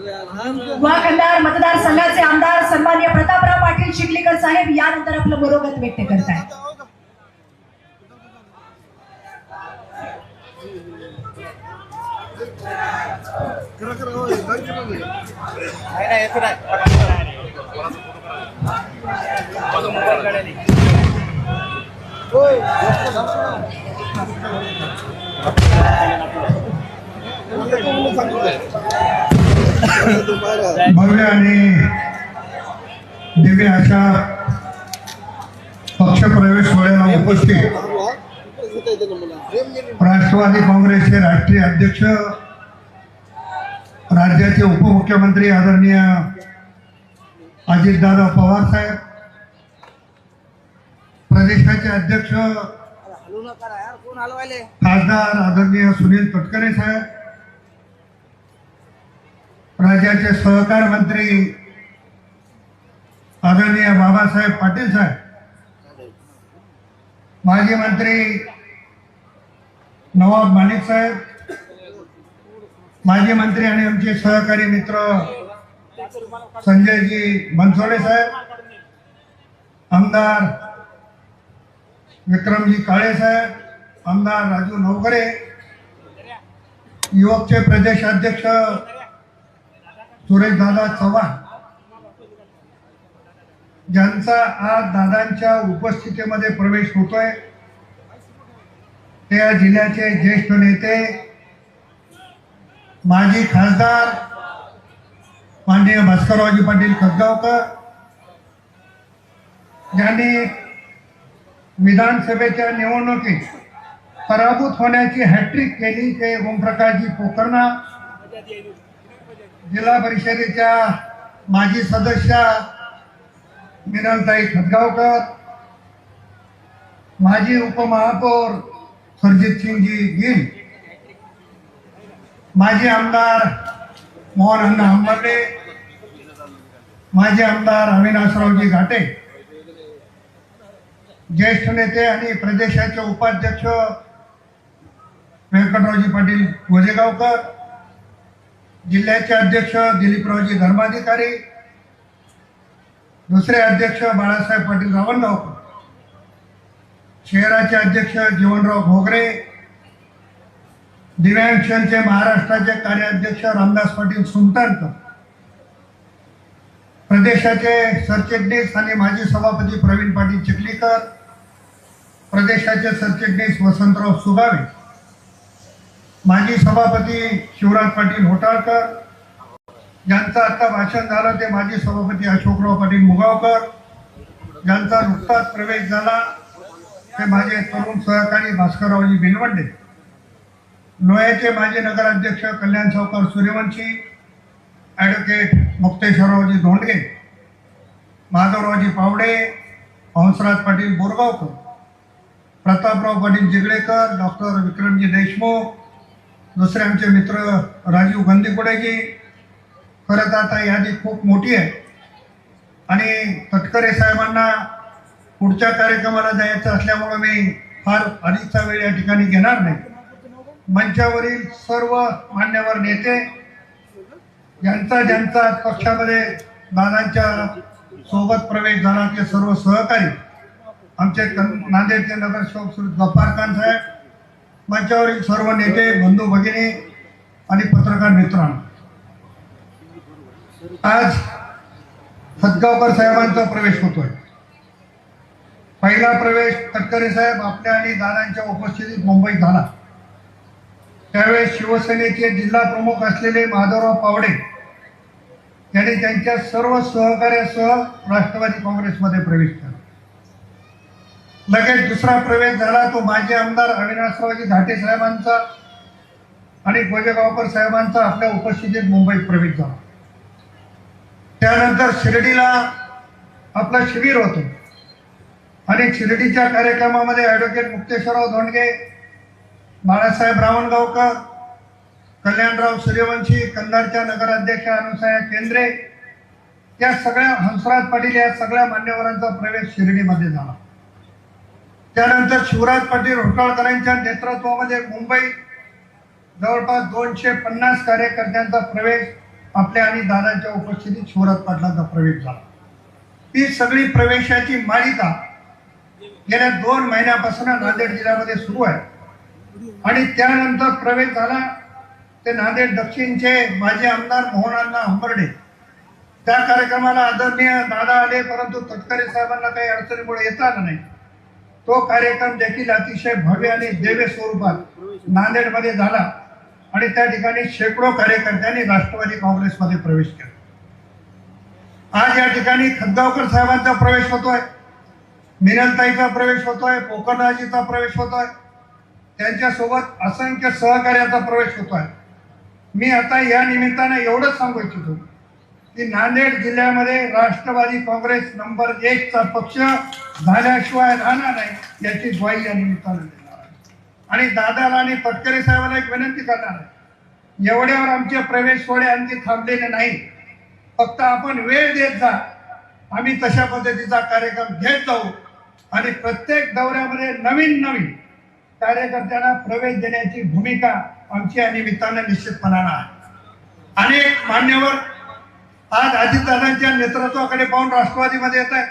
वाखंडार मतदारसंघाचे आमदार सन्मान्य प्रतापराव पाटील चिखलीकर साहेब यानंतर आपलं मनोगत व्यक्त करतायत. भव्य आणि दिव्य अशा पक्षप्रवेश सोहळ्याला उपस्थित राष्ट्रवादी काँग्रेसचे राष्ट्रीय अध्यक्ष राज्याचे उपमुख्यमंत्री आदरणीय अजितदादा पवार साहेब प्रदेशाचे अध्यक्ष खासदार आदरणीय सुनील तटकरे साहेब राज्याचे सहकार मंत्री आदरणीय बाबासाहेब पाटील साहेब माजी मंत्री नवाब माणिक साहेब माजी मंत्री आणि आमचे सहकारी मित्र संजयजी बनसोडे साहेब आमदार विक्रमजी काळे साहेब आमदार राजू नवकरे युवकचे प्रदेशाध्यक्ष सुरेशदादा चव्हाण. ज्यांचा आज दादांच्या उपस्थितीमध्ये प्रवेश होतोय ते या जिल्ह्याचे ज्येष्ठ नेते माजी खासदार माननीय भास्कररावजी पाटील खतगावकर ज्यांनी विधानसभेच्या निवडणुकीत पराभूत होण्याची हॅट्रिक केली ते ओमप्रकाशजी पोकर्णा जिल्हा परिषदेच्या माजी सदस्या मिनलताई खतगावकर माजी उपमहापौर सरजित सिंगजी गिल माजी आमदार मोहन अण्णा हंबर्डे माजी आमदार अविनाशरावजी घाटे ज्येष्ठ नेते आणि प्रदेशाचे उपाध्यक्ष व्यंकटरावजी पाटील गोजेगावकर जिल्ह्याचे अध्यक्ष दिलीपरावजी धर्माधिकारी दुसरे अध्यक्ष बाळासाहेब पाटील रावणगावकर शहराचे अध्यक्ष जीवनराव भोगरे दिव्यांग सेलचे महाराष्ट्राचे कार्याध्यक्ष रामदास पाटील सुलतानकर प्रदेशाचे सरचिटणीस आणि माजी सभापती प्रवीण पाटील चिखलीकर प्रदेशाचे सरचिटणीस वसंतराव सुगावे माजी सभापती शिवराज पाटील होटाळकर ज्यांचं आता भाषण झालं ते माजी सभापती अशोकराव पाटील मुगावकर ज्यांचा नुकताच प्रवेश झाला. ते माझे तरुण सहकारी भास्कररावजी बिनवंडे लोह्याचे माजी नगराध्यक्ष कल्याण सावकार सूर्यवंशी ॲडव्होकेट मुक्तेश्वररावजी धोंडगे माधवरावजी पावडे हंसराज पाटील बोरगावकर प्रतापराव पाटील जिगळेकर डॉक्टर विक्रमजी देशमुख दुसरे आमचे मित्र राजीव गंदीपुडेजी खरं तर आता यादी खूप मोठी आहे. आणि तटकरे साहेबांना पुढच्या कार्यक्रमाला जायचं असल्यामुळं मी फार अधिकचा वेळ या ठिकाणी घेणार नाही. मंचावरील सर्व मान्यवर नेते ज्यांचा ज्यांचा पक्षामध्ये दादांच्या सोबत प्रवेश झाला ते सर्व सहकारी आमचे कन- नांदेडचे नगरसेवक श्री गफ्फार खान साहेब मंचावरील सर्व नेते बंधू भगिनी आणि पत्रकार मित्रांनो आज हदगावकर साहेबांचा प्रवेश होतोय. पहिला प्रवेश तटकरे साहेब आपल्या आणि दादांच्या उपस्थितीत मुंबईत झाला. त्यावेळेस शिवसेनेचे जिल्हा प्रमुख असलेले माधवराव पावडे यांनी त्यांच्या सर्व सहकार्यासह राष्ट्रवादी काँग्रेसमध्ये प्रवेश केला. लगेच दुसरा प्रवेश झाला तो माजी आमदार अविनाशरावजी घाटे साहेबांचा आणि गोजेगावकर साहेबांचा आपल्या उपस्थितीत मुंबईत प्रवेश झाला. त्यानंतर शिर्डीला आपलं शिबिर होतं. आणि शिर्डीच्या कार्यक्रमामध्ये ॲडव्होकेट मुक्तेश्वरराव धोंडगे बाळासाहेब रावणगावकर कल्याणराव सूर्यवंशी कंधारच्या नगराध्यक्ष अनुसया केंद्रे या सगळ्या हंसराज पाटील या सगळ्या मान्यवरांचा प्रवेश शिर्डीमध्ये झाला. त्यानंतर शिवराज पाटील होटाळकरांच्या नेतृत्वामध्ये मुंबई जवळपास दोनशे पन्नास कार्यकर्त्यांचा प्रवेश आपल्या आणि दादांच्या उपस्थितीत शिवराज पाटलांचा प्रवेश झाला. ती सगळी प्रवेशाची मालिका गेल्या दोन महिन्यापासून नांदेड जिल्ह्यामध्ये सुरू आहे. आणि त्यानंतर प्रवेश झाला ते नांदेड दक्षिणचे माजी आमदार मोहनांना हंबर्डे. त्या कार्यक्रमाला आदरणीय दादा आले परंतु तटकरे साहेबांना काही अडचणीमुळे येत आलं नाही. तो कार्यक्रम देखील अतिशय भव्य आणि देव्य स्वरूपात नांदेडमध्ये झाला आणि त्या ठिकाणी शेकडो कार्यकर्त्यांनी राष्ट्रवादी काँग्रेसमध्ये प्रवेश केला. आज या ठिकाणी खदगावकर साहेबांचा प्रवेश होतोय मिनलताईचा प्रवेश होतोय पोखरराजीचा प्रवेश होतोय त्यांच्यासोबत असंख्य सहकार्याचा प्रवेश होतोय. मी आता या निमित्तानं एवढंच सांगू इच्छितो की नांदेड जिल्ह्यामध्ये राष्ट्रवादी काँग्रेस नंबर एकचा पक्ष झाल्याशिवाय राहणार नाही याची ग्वाही या निमित्तानं देणार आहे. आणि दादाला आणि तटकरे साहेबांना एक विनंती करणार आहे. एवढ्यावर आमचे प्रवेश सोहळे आणखी थांबलेले नाही. फक्त आपण वेळ देत जा. आम्ही तशा पद्धतीचा कार्यक्रम घेत जाऊ. आणि प्रत्येक दौऱ्यामध्ये नवीन नवीन कार्यकर्त्यांना प्रवेश देण्याची भूमिका आमची या निमित्तानं निश्चितपणानं आहे. अनेक मान्यवर आज अजितदादांच्या नेतृत्वाकडे पाहून राष्ट्रवादीमध्ये येत आहे.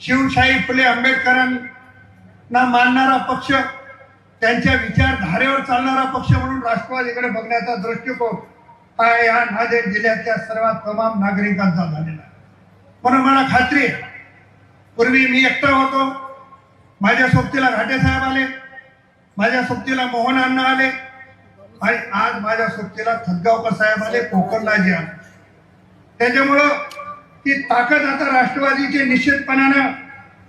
शिवशाही फुले आंबेडकरांना मानणारा पक्ष त्यांच्या विचारधारेवर चालणारा पक्ष म्हणून राष्ट्रवादीकडे बघण्याचा दृष्टिकोन हा या नांदेड जिल्ह्यातल्या सर्वात तमाम नागरिकांचा झालेला आहे. म्हणून मला खात्री आहे. पूर्वी मी एकटा होतो. माझ्या सोबतीला घाटे साहेब आले. माझ्या सोबतीला मोहन अण्णा आले. आणि आज माझ्या सोबतीला खदगावकर साहेब आले कोकणलाजी आले. त्याच्यामुळं ती ताकद आता राष्ट्रवादीची निश्चितपणानं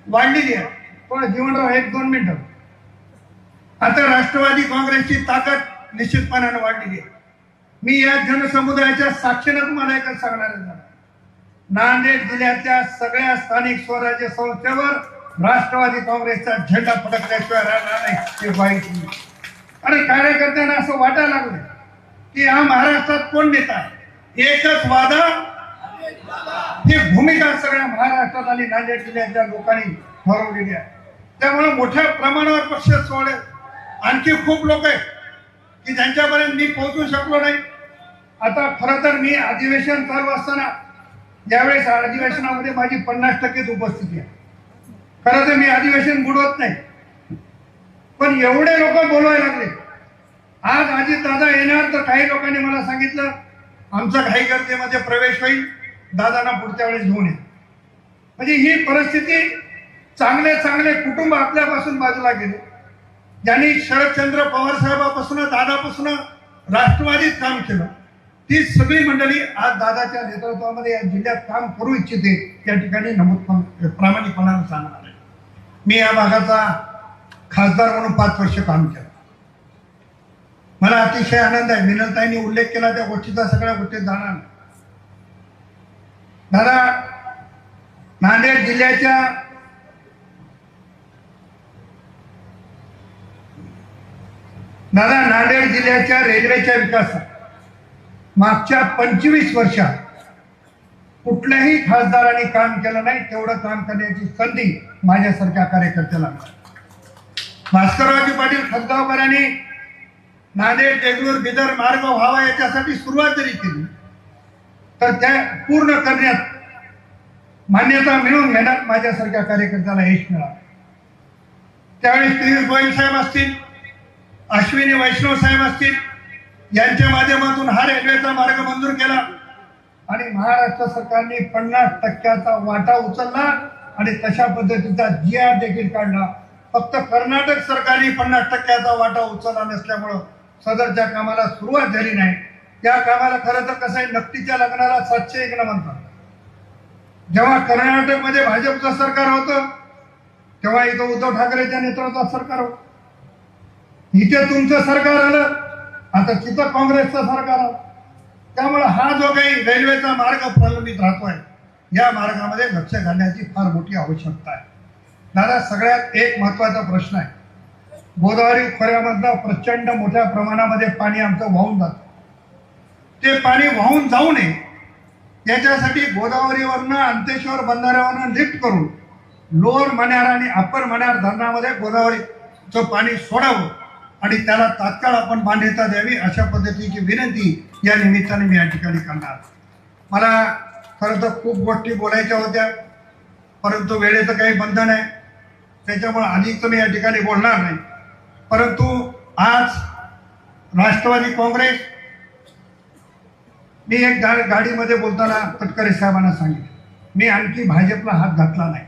वाढलेली आहे. पण जीवनराव एक दोन मिनिटं. आता राष्ट्रवादी काँग्रेसची ताकद निश्चितपणानं वाढलेली आहे. मी या जनसमुदायाच्या साक्षीनं तुम्हाला एकच सांगणार आहे. नांदेड जिल्ह्यातल्या सगळ्या स्थानिक स्वराज्य संस्थेवर राष्ट्रवादी काँग्रेसचा झेंडा फडकल्याशिवाय राहणार नाही हे वाईट आणि कार्यकर्त्यांना असं वाटायला लागलं की हा महाराष्ट्रात कोण नेता एकच वादा ही भूमिका सगळ्या महाराष्ट्रात आणि नांदेड जिल्ह्यातल्या लोकांनी ठरवलेली आहे. त्यामुळे मोठ्या प्रमाणावर पक्ष सोडेल. आणखी खूप लोक आहेत की ज्यांच्यापर्यंत मी पोहोचू शकलो नाही. आता खरं तर मी अधिवेशन चालू असताना यावेळेस अधिवेशनामध्ये माझी पन्नास टक्केच उपस्थिती आहे. खरं तर मी अधिवेशन बुडवत नाही. पण एवढे लोक बोलवायला लागले. आज अजित दादा येणार तर काही लोकांनी मला सांगितलं आमचा घाई गर्दीमध्ये प्रवेश होईल. दादांना पुढच्या वेळेस घेऊन येईल म्हणजे ही परिस्थिती चांगले चांगले कुटुंब आपल्यापासून बाजूला गेले. ज्यांनी शरदचंद्र पवार साहेबापासून दादापासून राष्ट्रवादीत काम केलं ती सगळी मंडळी आज दादाच्या नेतृत्वामध्ये या जिल्ह्यात काम करू इच्छिते या ठिकाणी नमूद प्रामाणिकपणानं सांगणार आहे. मी या भागाचा खासदार म्हणून पाच वर्ष काम केलं. मला अतिशय आनंद आहे. विनंताईंनी उल्लेख केला त्या गोष्टीचा सगळ्या गोष्टीत जाणार. नाही. दादा नांदेड जिल्ह्याच्या दादा नांदेड जिल्ह्याच्या रेल्वेच्या विकासात मागच्या पंचवीस वर्षात कुठल्याही खासदारांनी काम केलं नाही तेवढं काम करण्याची संधी माझ्यासारख्या कार्यकर्त्याला मिळाली. भास्कररावजी पाटील खतगावकरांनी नांदेड देगलूर बिदर मार्ग व्हावा याच्यासाठी सुरुवात जरी केली तर त्या पूर्ण करण्यात मान्यता मिळून घेण्यात माझ्यासारख्या कार्यकर्त्याला यश मिळालं. त्यावेळी पियुष गोयल साहेब असतील अश्विनी वैष्णव साहेब असतील यांच्या माध्यमातून हा रेल्वेचा मार्ग मंजूर केला आणि महाराष्ट्र सरकारने पन्नास टक्क्याचा वाटा उचलला आणि तशा पद्धतीचा जी आर देखील काढला. फक्त कर्नाटक सरकारने पन्नास टक्क्याचा वाटा उचलला नसल्यामुळं सदरच्या कामाला सुरुवात झाली नाही. त्या कामाला खरं तर कसं आहे नक्कीच्या लग्नाला सातशे एक म्हणतात जेव्हा कर्नाटकमध्ये भाजपचं सरकार होतं तेव्हा इथं उद्धव ठाकरेच्या नेतृत्वात सरकार होत. इथे तुमचं सरकार आलं आता तिथं काँग्रेसचं सरकार आलं. त्यामुळे हा जो काही रेल्वेचा मार्ग प्रलंबित राहतोय या मार्गामध्ये लक्ष घालण्याची फार मोठी आवश्यकता आहे. दादा सगळ्यात एक महत्त्वाचा प्रश्न आहे. गोदावरी खोऱ्यामधला प्रचंड मोठ्या प्रमाणामध्ये पाणी आमचं वाहून जातं. ते पाणी वाहून जाऊ नये याच्यासाठी गोदावरीवरनं अंतेश्वर बंधाऱ्यावरनं लिफ्ट करून लोअर मण्यार आणि अप्पर मण्यार धरणामध्ये गोदावरीचं पाणी सोडावं आणि त्याला तात्काळ आपण मान्यता द्यावी अशा पद्धतीची विनंती या निमित्ताने मी या ठिकाणी करणार. मला खरं तर खूप गोष्टी बोलायच्या होत्या परंतु वेळेचं काही बंधन आहे. त्याच्यामुळे अधिक मी या ठिकाणी बोलणार नाही. परंतु आज राष्ट्रवादी काँग्रेस मी एक गा गाडीमध्ये बोलताना तटकरे साहेबांना सांगितलं. मी आणखी भाजपला हात घातला नाही.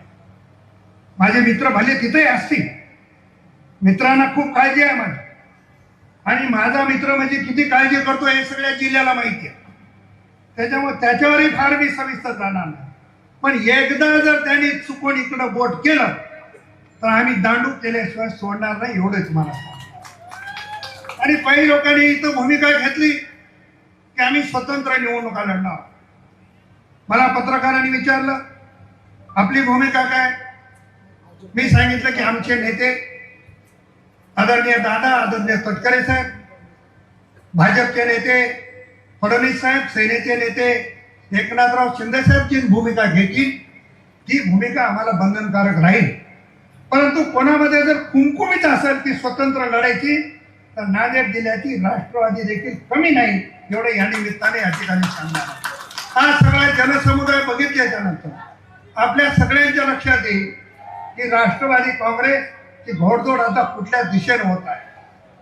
माझे मित्र भले तिथेही असतील. मित्रांना खूप काळजी आहे माझी. आणि माझा मित्र म्हणजे किती काळजी करतो हे सगळ्या जिल्ह्याला माहिती आहे. त्याच्यामुळे त्याच्यावरही फार मी सविस्तर जाणार नाही. पण एकदा जर त्यांनी चुकून इकडं बोट केलं तर आम्ही दांडू केल्याशिवाय सोडणार नाही एवढंच मला आणि काही लोकांनी इथं भूमिका घेतली की आम्ही स्वतंत्र निवडणुका लढणार. मला पत्रकारांनी विचारलं आपली भूमिका काय? मी सांगितलं की आमचे नेते आदरणीय दादा आदरणीय तटकरे साहेब भाजपचे नेते फडणवीस साहेब सेनेचे नेते एकनाथराव शिंदे साहेब जी भूमिका घेतील. ती भूमिका आम्हाला बंधनकारक राहील. परंतु कोणामध्ये जर कुंकुमित असेल ती स्वतंत्र लढायची तर नांदेड जिल्ह्याची राष्ट्रवादी देखील कमी नाही एवढं या निमित्ताने या ठिकाणी सांगणार हा सगळा जनसमुदाय बघितल्याच्या नंतर आपल्या सगळ्यांच्या लक्षात येईल की राष्ट्रवादी काँग्रेस ची घोडदौड आता कुठल्या दिशेने होत आहे.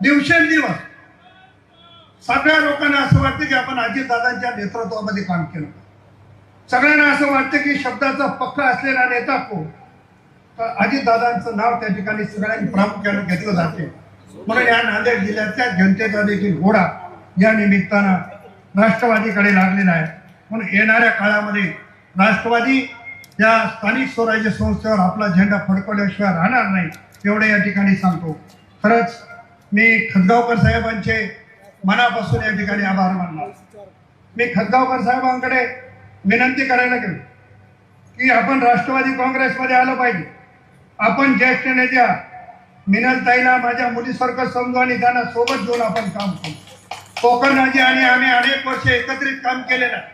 दिवसेंदिवस सगळ्या लोकांना असं वाटतं की आपण अजितदादांच्या नेतृत्वामध्ये काम केलं. सगळ्यांना असं वाटतं की शब्दाचा पक्का असलेला नेता कोण? तर अजितदादांचं नाव त्या ठिकाणी सगळ्यांनी प्रामुख्याने घेतलं जाते. म्हणून या नांदेड जिल्ह्यातल्या जनतेचा देखील घोडा या निमित्तानं राष्ट्रवादीकडे लागलेला आहे. म्हणून येणाऱ्या काळामध्ये राष्ट्रवादी या स्थानिक स्वराज्य संस्थेवर आपला झेंडा फडकवल्याशिवाय राहणार नाही एवढे या ठिकाणी सांगतो. खरंच मी खतगावकर साहेबांचे मनापासून या ठिकाणी आभार मानणार. मी खतगावकर साहेबांकडे विनंती करायला गेलो की आपण राष्ट्रवादी काँग्रेसमध्ये आलं पाहिजे. आपण ज्येष्ठ नेत्या मिनलताईला माझ्या मुलीसारखं समजू आणि त्यांना सोबत घेऊन आपण काम करू. कोकणराजी आणि आम्ही अनेक वर्ष एकत्रित काम केलेलं आहे.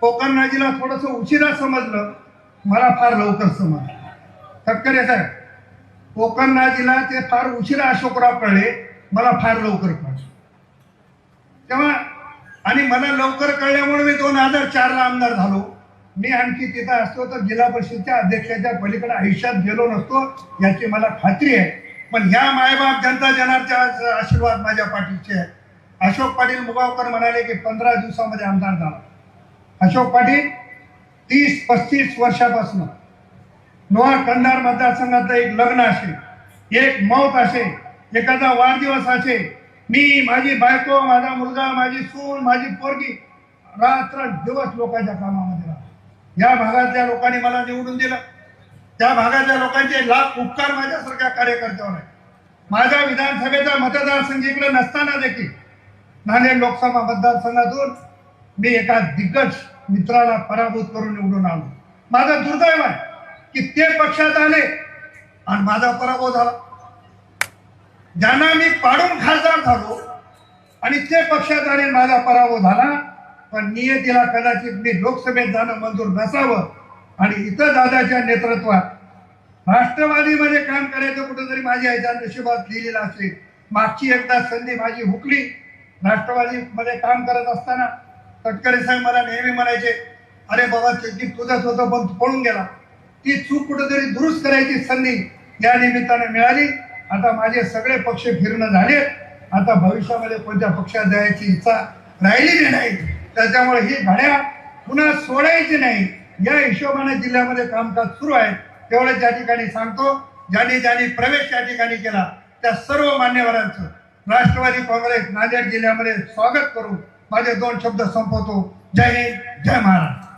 कोकणराजीला थोडस उशिरा समजलं मला फार लवकर समजलं. तटकरे साहेब कोकणराजीला ते फार उशिरा अशोकराव कळले मला फार लवकर कळले. तेव्हा आणि मला लवकर कळल्यामुळे मी दोन हजार चारला आमदार झालो. मी आणखी तिथं असतो तर जिल्हा परिषदच्या अध्यक्षाच्या पलीकडे आयुष्यात गेलो नसतो याची मला खात्री आहे. पण ह्या मायबाप जनता जनारच्या आशीर्वाद माझ्या पाठीचे आहे. अशोक पाटील मुगावकर म्हणाले की पंधरा दिवसामध्ये आमदार झाला. अशोक पाटील तीस पस्तीस वर्षापासून लोहा कंधार मतदारसंघातलं एक लग्न असे एक मौत असे एखादा वाढदिवस असे मी माझी बायको माझा मुलगा माझी सून माझी पोरगी रात्र दिवस लोकांच्या कामामध्ये राहतो. या भागातल्या लोकांनी मला निवडून दिलं. त्या भागातल्या लोकांचे लाख उपकार माझ्यासारख्या कार्यकर्त्यावर आहे माझ्या विधानसभेचा मतदारसंघ इकडे नसताना देखील नांदेड लोकसभा मतदारसंघातून मी एका दिग्गज मित्राला पराभूत करून निवडून आलो माझं दुर्दैव आहे की ते पक्षात आले आणि माझा पराभव झाला. ज्यांना मी पाडून खासदार झालो आणि ते पक्षात आले माझा पराभव झाला पण नियतीला कदाचित मी लोकसभेत जाणं मंजूर नसावं आणि इथं दादाच्या नेतृत्वात राष्ट्रवादीमध्ये काम करायचं कुठंतरी माझी आईच्या नशिबात लिहिलेलं असेल. मागची एकदा संधी माझी हुकली. राष्ट्रवादीमध्ये काम करत असताना तटकरे साहेब मला नेहमी म्हणायचे अरे बाबा चेकिंग तुझंच होतं पण तू पळून गेला. ती चूक कुठंतरी दुरुस्त करायची संधी या निमित्ताने मिळाली. आता माझे सगळे पक्ष फिरणं झाले आता भविष्यामध्ये कोणत्या पक्षात जायची इच्छा राहिलेली नाही त्याच्यामुळे ही घड्या पुन्हा सोडायची नाही. या हिशोबाने जिल्ह्यामध्ये कामकाज सुरू आहे तेवढं त्या ठिकाणी सांगतो ज्यांनी ज्यांनी प्रवेश त्या ठिकाणी केला त्या सर्व मान्यवरांचं राष्ट्रवादी काँग्रेस नांदेड जिल्ह्यामध्ये स्वागत करून माझे दोन शब्द संपवतो. जय हिंद जय महाराष्ट्र.